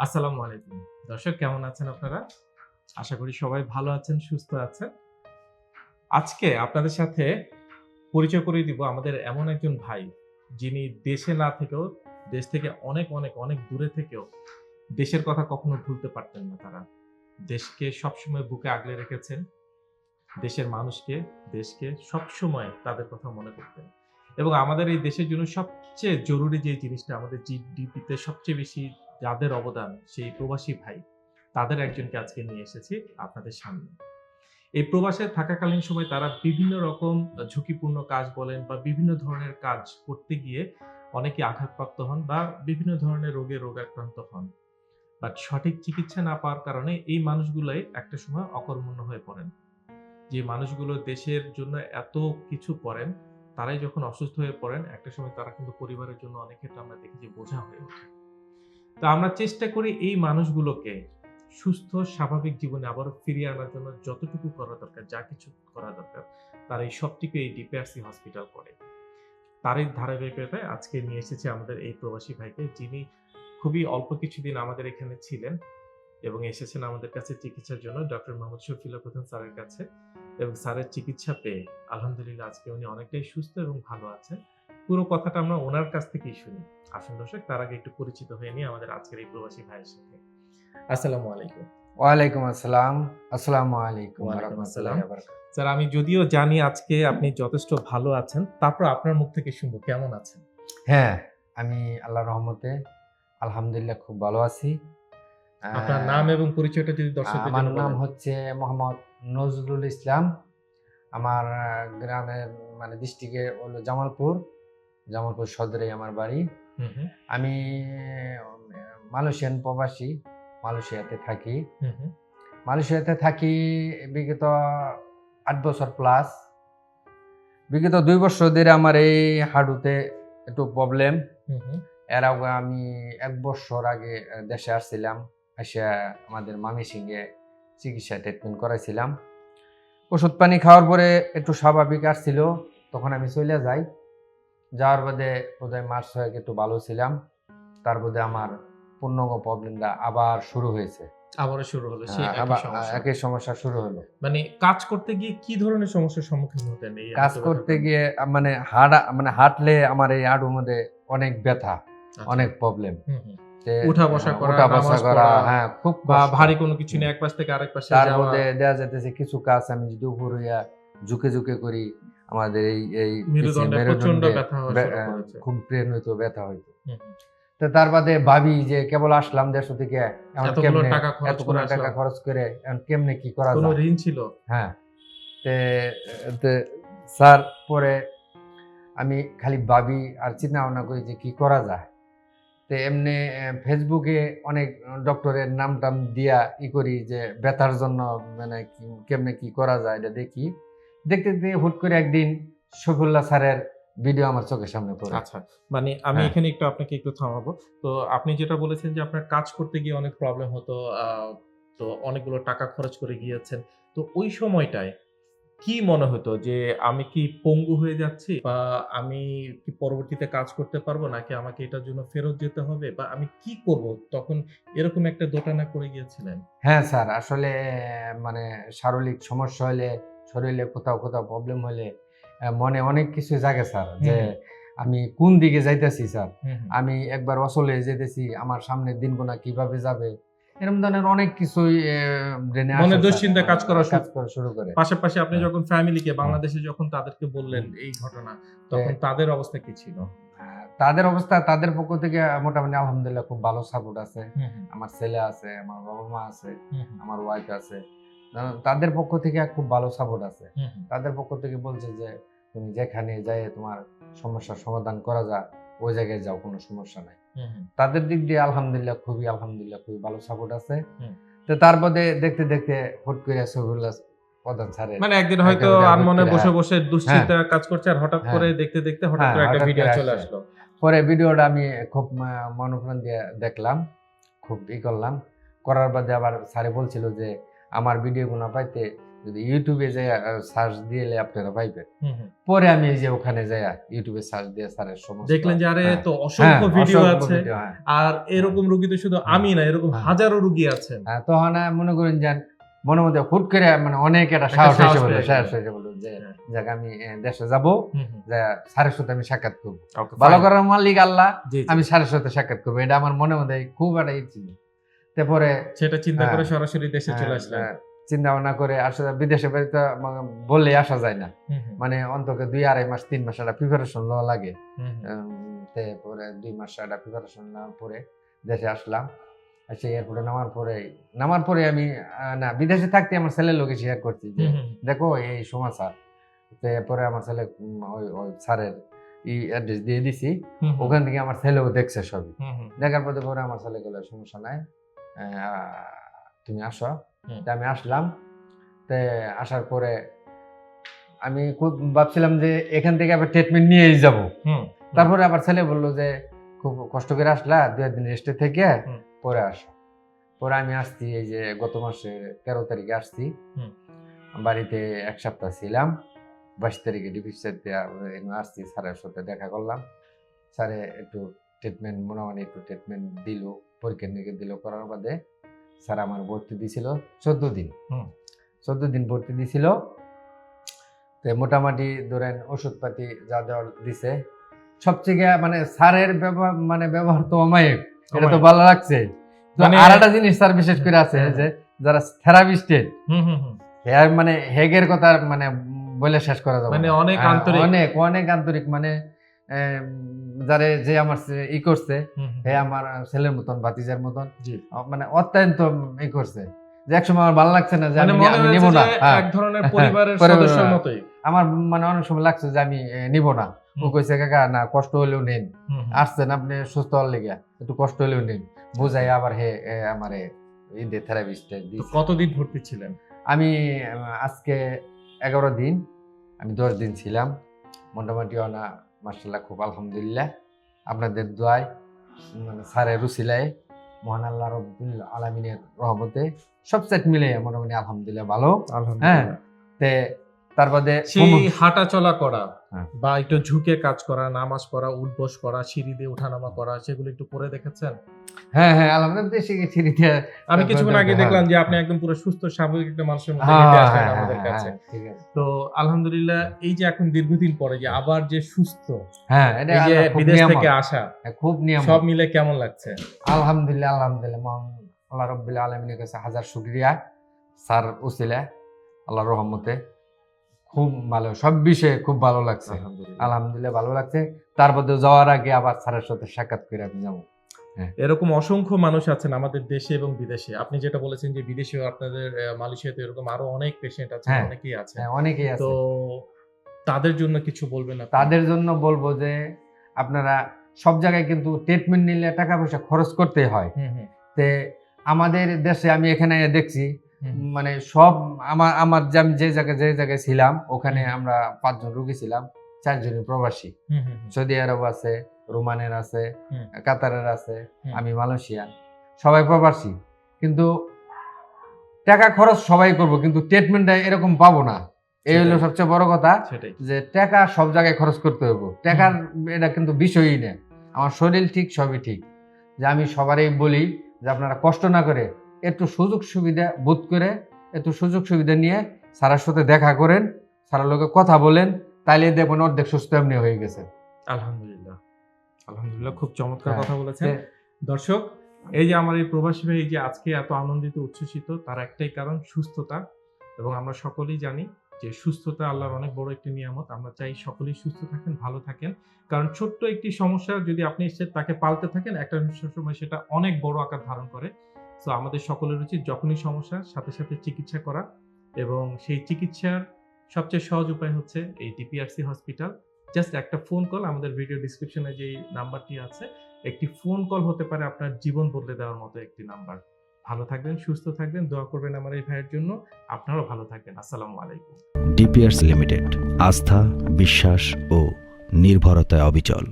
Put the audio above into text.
আসসালামু আলাইকুম। দর্শক, কেমন আছেন আপনারা? আশা করি সবাই ভালো আছেন, সুস্থ আছেন। আজকে আপনাদের সাথে পরিচয় করিয়ে দিব আমাদের এমন একজন ভাই, যিনি দেশে না থেকেও, দেশ থেকে অনেক অনেক অনেক দূরে থেকেও দেশের কথা কখনো ভুলতে পারতেন না তারা। দেশকে সবসময় বুকে আগলে রেখেছেন। দেশের মানুষকে, দেশকে সবসময় তাদের কথা মনে করতেন। এবং আমাদের এই দেশের জন্য সবচেয়ে জরুরি যে জিনিসটা, আমাদের জিডিপিতে সবচেয়ে বেশি যাদের অবদান সেই প্রবাসী ভাই, তাদের একজনকে আজকে নিয়ে এসেছি আপনাদের সামনে। এই প্রবাসে থাকাকালীন সময় তারা বিভিন্ন রকম ঝুঁকিপূর্ণ কাজ বলেন বা বিভিন্ন ধরনের কাজ করতে গিয়ে অনেকে আঘাতপ্রাপ্ত হন বা বিভিন্ন ধরনের রোগে রোগাক্রান্ত হন। বাট সঠিক চিকিৎসা না পাওয়ার কারণে এই মানুষগুলোই একটা সময় অকর্মণ্য হয়ে পড়েন। যে মানুষগুলো দেশের জন্য এত কিছু করেন, তারাই যখন অসুস্থ হয়ে পড়েন, একটা সময় তারা কিন্তু পরিবারের জন্য অনেক ক্ষেত্রে আমরা দেখি যে বোঝা হয়ে ওঠে। তো আমরা চেষ্টা করি এই মানুষগুলোকে সুস্থ, স্বাভাবিক জীবনে আবারও ফিরিয়ে আনার জন্য যতটুকু করা দরকার, যা কিছু করা দরকার, তার এই সবটুকু এই ডিপিআরসি হসপিটাল করে। তারই ধারাবাহিকতায় আজকে নিয়ে এসেছে আমাদের এই প্রবাসী ভাইকে, যিনি খুবই অল্প কিছুদিন আমাদের এখানে ছিলেন এবং এসেছেন আমাদের কাছে চিকিৎসার জন্য, ডক্টর মোহাম্মদ শফিলা প্রধান স্যারের কাছে। এবং স্যারের চিকিৎসা পেয়ে আলহামদুলিল্লাহ আজকে উনি অনেকটাই সুস্থ এবং ভালো আছেন। পুরো কথাটা আমরা ওনার কাছ থেকেই শুনি। আসুন দর্শক তার আগে একটু পরিচিত হয়ে নিই আমাদের আজকের এই প্রবাসী ভাইয়ের সাথে। আসসালামু আলাইকুম। ওয়ালাইকুম আসসালাম। আসসালামু আলাইকুম রহমতুল্লাহ আসসালাম। স্যার আমি যদিও জানি আজকে আপনি যথেষ্ট ভালো আছেন তারপর আপনার মুখ থেকে শুনব কেমন আছেন? হ্যাঁ আমি আল্লাহ রহমতে আলহামদুলিল্লাহ খুব ভালো আছি। আপনার নাম এবং পরিচয়টা যদি দর্শকদের আমার নাম হচ্ছে মোহাম্মদ নজরুল ইসলাম। আমার গ্রামের মানে ডিস্ট্রিক্টে হলো জামালপুর। জামালপুর সদরে আমার বাড়ি। আমি মালয়েশিয়ান প্রবাসী মালয়েশিয়াতে থাকি। মালয়েশিয়াতে থাকি বিগত আট বছর প্লাস বিগত দুই বছর ধরে আমার এই হাঁটুতে একটু প্রবলেম এর আগে আমি এক বছর আগে দেশে আসছিলাম এসে আমাদের মামি সিংহে চিকিৎসা ট্রিটমেন্ট করাইছিলাম। ওষুধ পানি খাওয়ার পরে একটু স্বাভাবিক আসছিল তখন আমি চলে যাই। যাওয়ার বাদে বোধহয় মাস ছয়েক একটু ভালো ছিলাম তার মধ্যে আমার পূর্ণাঙ্গ প্রবলেমটা আবার শুরু হয়েছে আবারও শুরু হলো সেই একই সমস্যা। শুরু হলো মানে কাজ করতে গিয়ে কি ধরনের সমস্যার সম্মুখীন হতেন কাজ করতে গিয়ে মানে মানে হাঁটলে আমার এই হাঁটুর মধ্যে অনেক ব্যথা আচ্ছা। অনেক প্রবলেম হুম হুম। উঠা বসা করা, উঠা বসা করা হ্যাঁ খুব ভারী কোনো কিছু নিয়ে এক পাশ থেকে আরেক পাশে তার মধ্যে কিছু কাজ আমি যদি উপর হইয়া ঝুঁকে ঝুঁকে করি আমাদের এই এই। খুব পেন হইতো ব্যথা হইতো। তো তার বাদে ভাবি যে কেবল আসলাম দেশ থেকে এখন কেমনে টাকা খরচ এতগুলো করে টাকা খরচ করে এখন কেমনে কি করা যায়? ঋণ ছিল? হ্যাঁ। তে স্যার পরে আমি খালি ভাবি আর চিন্তা ভাবনা করি যে কি করা যায়? তো এমনি ফেসবুকে অনেক ডক্টরের নাম টাম দিয়া ই করি যে ব্যথার জন্য মানে কেমনে কি করা যায়? এটা দেখি। দেখতে দেখতে হুট করে একদিন শফিউল্লাহ স্যারের ভিডিও আমার চোখের সামনে পড়ে। আচ্ছা মানে আমি হ্যাঁ। এখানে একটু আপনাকে একটু থামাবো। তো আপনি যেটা বলেছেন যে আপনার কাজ করতে গিয়ে অনেক প্রবলেম হতো তো অনেকগুলো টাকা খরচ করে গিয়েছেন। তো ওই সময়টায় কি মনে হতো যে আমি কি পঙ্গু হয়ে যাচ্ছি বা আমি কি পরবর্তীতে কাজ করতে পারব নাকি আমাকে এটার জন্য ফেরত যেতে হবে বা আমি কি করব? তখন এরকম একটা দোটানা করে গিয়েছিলেন। হ্যাঁ স্যার আসলে মানে শারীরিক সমস্যা হলে শরীরে কোথাও কোথাও প্রবলেম হলে মনে অনেক কিছু জাগে স্যার যে আমি কোন দিকে যাইতেছি স্যার। আমি একবার অসলে যেতেছি আমার সামনের দিনগুনা কীভাবে যাবে? এরকম ধরনের অনেক কিছুই ব্রেনে মনে দুশ্চিন্তা কাজ করা কাজ করা শুরু করে। পাশাপাশি আপনি হ্যাঁ। যখন ফ্যামিলিকে বাংলাদেশে যখন তাদেরকে বললেন এই ঘটনা তখন তাদের অবস্থা কি ছিল? তাদের অবস্থা তাদের পক্ষ থেকে মোটামুটি আলহামদুলিল্লাহ খুব ভালো সাপোর্ট আছে। আমার ছেলে আছে আমার বাবা মা আছে আমার ওয়াইফ আছে। তাদের পক্ষ থেকে খুব ভালো সাপোর্ট আছে। তাদের পক্ষ থেকে বলছে যে তুমি যেখানে যাই তোমার সমস্যার সমাধান করা যায় ওই জায়গায় যাও কোনো সমস্যা নাই। তাদের দিক দিয়ে আলহামদুলিল্লাহ খুবই আলহামদুলিল্লাহ খুবই ভালো সাপোর্ট আছে। তো তারপরে দেখতে দেখতে হুট করে সফিউল্লাহ প্রধান স্যারের মানে একদিন হয়তো আনমনে বসে বসে দুশ্চিন্তা কাজ করছে আর হঠাৎ হ্যাঁ। করে দেখতে দেখতে হঠাৎ হ্যাঁ, করে একটা ভিডিও চলে আসলো। পরে ভিডিওটা আমি খুব মনোপ্রাণ দিয়ে দেখলাম খুব ই করলাম। করার বাদে আবার স্যারে বলছিল যে আমার ভিডিওগুলো পাইতে যদি ইউটিউবে যে সার্চ দিলে আপনারা পাইবেন। পরে আমি এই যে ওখানে যাই ইউটিউবে সার্চ দিয়ে স্যারের সমস্ত দেখলেন যে আরে হ্যাঁ, তো হ্যাঁ, অসংখ্য ভিডিও আছে হ্যাঁ। আর এরকম রোগী তো শুধু আমি না এরকম হ্যাঁ। হাজারো রোগী হ্যাঁ, তখন মনে করেন যে মনে মধ্যে হুট করে মানে অনেক একটা সাহস এসে বলল সাহস। এসে বলল যে হ্যাঁ। যাক আমি দেশে যাব। যে স্যারের সাথে আমি সাক্ষাৎ করব ভালো করার মালিক আল্লাহ। আমি স্যারের সাথে সাক্ষাৎ করব এটা আমার মনে মধ্যে খুব একটা ই ছিল তারপরে সেটা চিন্তা করে হ্যাঁ। সরাসরি দেশে চলে হ্যাঁ, আসলেন। হ্যাঁ, চিন্তা ভাবনা করে আসলে বিদেশে বললে আসা যায় না। মানে অন্তত দুই আড়াই মাস তিন মাস একটা প্রিপারেশন লওয়া লাগে। হুম, হুম। উম, তে পরে দুই মাস একটা প্রিপারেশন নেওয়ার পরে দেশে আসলাম। এয়ারপোর্টে নামার পরে নামার পরে আমি না বিদেশে থাকতে আমার ছেলের লোকে শেয়ার করছি যে দেখো এই সমাচার তো এরপরে আমার ছেলে ওই ওই স্যারের ই অ্যাড্রেস দিয়ে দিছি। ওখান থেকে আমার ছেলেও দেখছে সবই। দেখার পরে পরে আমার ছেলে গেলে সমস্যা নাই। তুমি আসো। আমি আসলাম। তে আসার পরে আমি খুব ভাবছিলাম যে এখান থেকে আবার ট্রিটমেন্ট নিয়েই যাব। তারপরে আবার ছেলে বলল যে খুব কষ্ট করে আসলা দু একদিন রেস্টে থেকে পরে আসো। পরে আমি আসছি এই যে গত মাসে তেরো তারিখে আসছি। হুম। বাড়িতে এক সপ্তাহ ছিলাম। বাইশ তারিখে ডিপিসিতে আসছি স্যারের সাথে দেখা করলাম। স্যারে একটু ট্রিটমেন্ট মোটামুটি একটু ট্রিটমেন্ট দিল। পরীক্ষা নিরীক্ষা দিল করার বাদে স্যার আমার ভর্তি দিছিল চোদ্দ দিন। চোদ্দ দিন ভর্তি দিছিল। তো মোটামুটি ধরেন ওষুধপাতি যা দেওয়ার দিছে সবচেয়ে মানে স্যারের ব্যবহার মানে ব্যবহার তো অমায়িক এটা তো ভালো লাগছে। মানে- আর একটা জিনিস স্যার বিশেষ করে আছে হ্যাঁ, যে যারা থেরাপিস্টের মানে হেগের কথা মানে বলে শেষ করা যাবে মানে অনেক হ্যাঁ, আন্তরিক। অনেক অনেক আন্তরিক মানে যারে যে আমার ই করছে। হে আমার ছেলের মতন ভাতিজার মতন মানে অত্যন্ত ই করছে। যে একসময় আমার ভালো লাগছে না যে মানে আমি নিব না হ্যাঁ। এক ধরনের হ্যাঁ, পরিবারের সদস্যের মতোই। আমার মানে অনেক সময় লাগছে যে আমি নিব না। ও। কইছে কাকা না কষ্ট হলেও নেন। আসছেন আপনি সুস্থ হওয়ার লেগে একটু কষ্ট হলেও নিন। বুঝাই আবার হে আমারে ঈদে থেরাপিস্টে কতদিন ভর্তি ছিলেন? আমি আজকে এগারো দিন আমি দশ দিন ছিলাম। মোটামুটি অনা মার্শাল্লাহ খুব আলহামদুলিল্লাহ। আপনাদের দোয়ায় মানে সারে রুসিলায় মহান আল্লাহ রব্বুল আলমিনের রহমতে সব সেট মিলে মোটামুটি আলহামদুলিল্লাহ ভালো। আলহামদুলিল্লাহ। তে তার বাদে সেই হাঁটা চলা করা হ্যাঁ। বা একটু ঝুঁকে কাজ করা নামাজ পড়া উঠবস করা সিঁড়ি দিয়ে ওঠানামা করা সেগুলো একটু করে দেখেছেন? হ্যাঁ হ্যাঁ আলহামদুলিল্লাহ শিখেছি রিতে আমি কিছুক্ষণ আগে। দেখলাম যে আপনি একদম পুরো সুস্থ স্বাভাবিক একটা মানুষের মধ্যে হ্যাঁ হ্যাঁ আমাদের কাছে। তো আলহামদুলিল্লাহ এই যে এখন দীর্ঘদিন পরে যে আবার যে সুস্থ হ্যাঁ এই যে বিদেশ থেকে আসা খুব নিয়ম সব মিলে কেমন লাগছে? আলহামদুলিল্লাহ আলহামদুলিল্লাহ আল্লাহ রব্বুল আলমিনের কাছে হাজার শুক্রিয়া। স্যার উসিলা আল্লাহ রহমতে খুব ভালো সব বিষয়ে খুব ভালো লাগছে। আলহামদুলিল্লাহ। ভালো লাগছে। তার মধ্যে যাওয়ার আগে আবার স্যারের সাথে সাক্ষাৎ করে আমি যাব। এরকম অসংখ্য মানুষ আছেন আমাদের দেশে এবং বিদেশে। আপনি যেটা বলেছেন যে বিদেশেও আপনাদের মালয়েশিয়াতে এরকম আরও অনেক পেশেন্ট আছে হ্যাঁ। অনেকেই আছে হ্যাঁ অনেকেই আছে তো তাদের জন্য কিছু বলবেন না তাদের জন্য বলব যে আপনারা সব জায়গায় কিন্তু ট্রিটমেন্ট নিলে টাকা পয়সা খরচ করতে হয়। তে আমাদের দেশে আমি এখানে দেখছি। মানে সব আমার আমার যে আমি যে জায়গায় যে জায়গায় ছিলাম ওখানে আমরা পাঁচজন রুগী ছিলাম চারজনই প্রবাসী। সৌদি আরব আছে রোমানের আছে কাতারের আছে আমি মালয়েশিয়ান। সবাই প্রবাসী। কিন্তু টাকা খরচ সবাই করব কিন্তু ট্রিটমেন্টটা এরকম পাবো না। এই হলো সবচেয়ে বড় কথা যে টাকা সব জায়গায় খরচ করতে হবে টাকার এটা কিন্তু বিষয়ই না। আমার শরীর ঠিক সবই ঠিক। যে আমি সবারই বলি যে আপনারা কষ্ট না করে একটু সুযোগ সুবিধা বোধ করে একটু সুযোগ সুবিধা নিয়ে সারার সাথে দেখা করেন স্যারের লোকে কথা বলেন তাইলে দেখবেন অর্ধেক সুস্থ এমনি হয়ে গেছে। আলহামদুলিল্লাহ। আলহামদুলিল্লাহ খুব চমৎকার হ্যাঁ। কথা বলেছেন। দর্শক এই যে আমার এই প্রবাসী ভাই যে আজকে এত আনন্দিত উচ্ছ্বসিত তার একটাই কারণ সুস্থতা। এবং আমরা সকলেই জানি যে সুস্থতা আল্লাহর অনেক বড় একটি নিয়ামত। আমরা চাই সকলেই সুস্থ থাকেন ভালো থাকেন। কারণ ছোট্ট একটি সমস্যা যদি আপনি তাকে পালতে থাকেন একটা সময় সেটা অনেক বড় আকার ধারণ করে। তো আমাদের সকলের উচিত যখনই সমস্যা, সাথে সাথে চিকিৎসা করা এবং সেই চিকিৎসার সবচেয়ে সহজ উপায় হচ্ছে এই ডিপিআরসি হসপিটাল জাস্ট একটা ফোন কল আমাদের ভিডিও ডিসক্রিপশনে যে নাম্বারটি আছে, একটি ফোন কল হতে পারে আপনার জীবন বদলে দেওয়ার মতো একটি নাম্বার। ভালো থাকবেন, সুস্থ থাকবেন, দোয়া করবেন আমার এই ভাইয়ের জন্য। আপনারাও ভালো থাকবেন, আসসালামু আলাইকুম। ডিপিয়ার্স লিমিটেড আস্থা, বিশ্বাস ও নির্ভরতায় অবিচল।